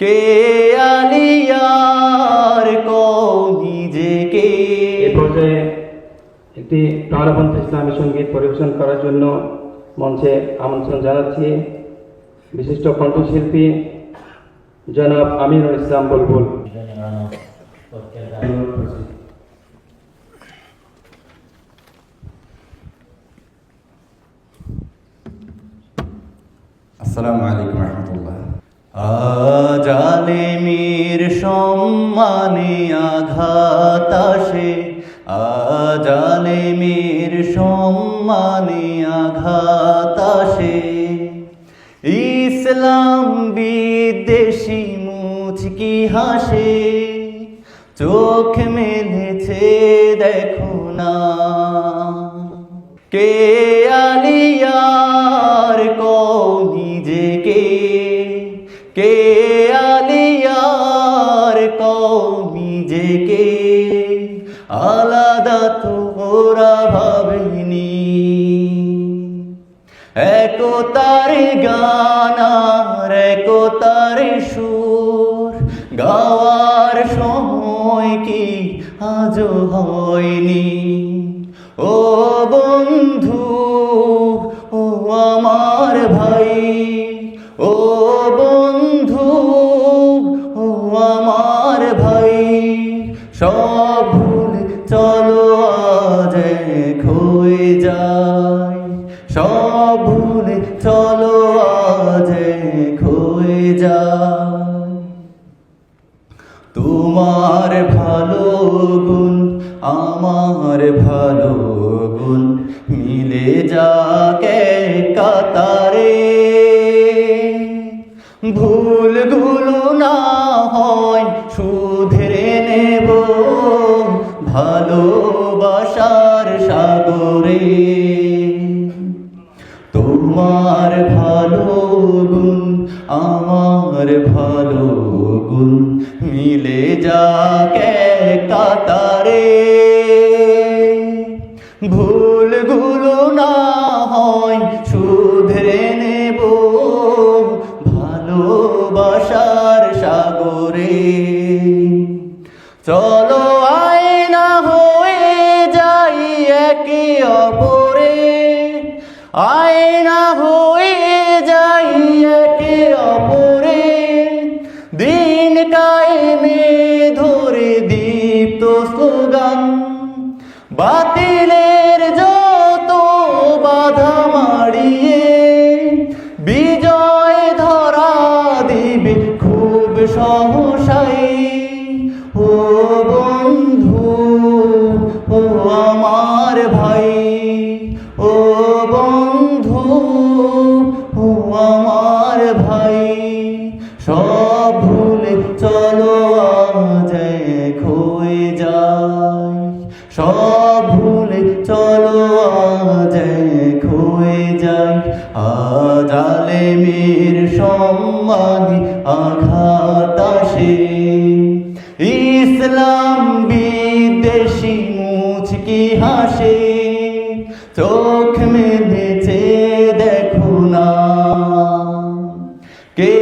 কে আলিয়ার কও নিজেকে? এ পর্যায়ে একটি প্রাণবন্ত ইসলামী সংগীত পরিবেশন করার জন্য মঞ্চে আমন্ত্রণ জানাচ্ছি বিশিষ্ট কণ্ঠশিল্পী জনাব আমিনুল ইসলাম বুলবুল। আসসালামু আলাইকুম রহমতুল্লাহ। আজালিমির সম্মানে আঘাত আসে। আজালিমির সম্মানে আঘাত আসে। ইসলাম বিদেশি মুচকি হাসে। চোখ মেলেছে দেখো না। কে আলিয়ার একতার গান আর একতার সুর গাওয়ার সময় কি আজও হয়নি ও বন্ধু ও আমার ভাই ও বন্ধু ও আমার ভাই সব ভুল চলো আজ এক যায় সব তোমার ভালো গুণ, আমার ভালো গুণ, মিলে যাকে কাতারে। ভুলগুলো না হয় শুধরে নেব, ভালোবাসার সাগরে। তোমার ভালো গুণ, আমার ভালো গুণ মিলে যাকে কাতারে। ভুলগুলো না হয় শুধরে নেব ভালোবাসার সাগরে। চলো আয়না হয়ে যাই একে অপরে। আয়না হয়ে স্লোগান বাতিলের যত বাধা মারিয়ে বিজয় ধরা দিবে খুব সহসাই। ও বন্ধু, ও আমার ভাই, ও বন্ধু, ও আমার ভাই। সব ভুলে চলো সব ভুলে চলো, আজ হয়ে যায় আজ আলেমের সম্মানে আঘাত আসে। ইসলাম বিদেশি মুচকি হাসে। চোখ মেলেছে দেখো না। কে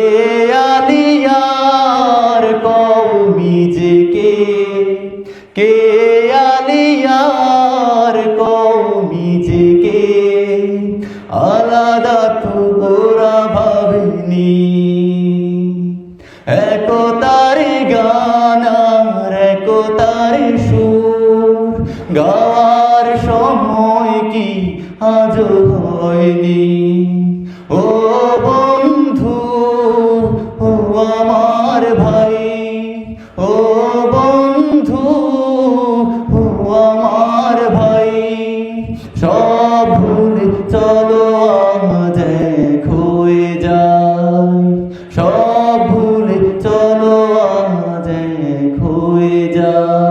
আলিয়ার কৌমিজকে কে? আলিয়ার একতারি গান আর একতারি সুর। গার সময় কি আজ হয়নি? ও বন্ধু, ও আমার ভাই, ও বন্ধু, ও আমার ভাই, সব ভুল চলো আজ দেখো যায়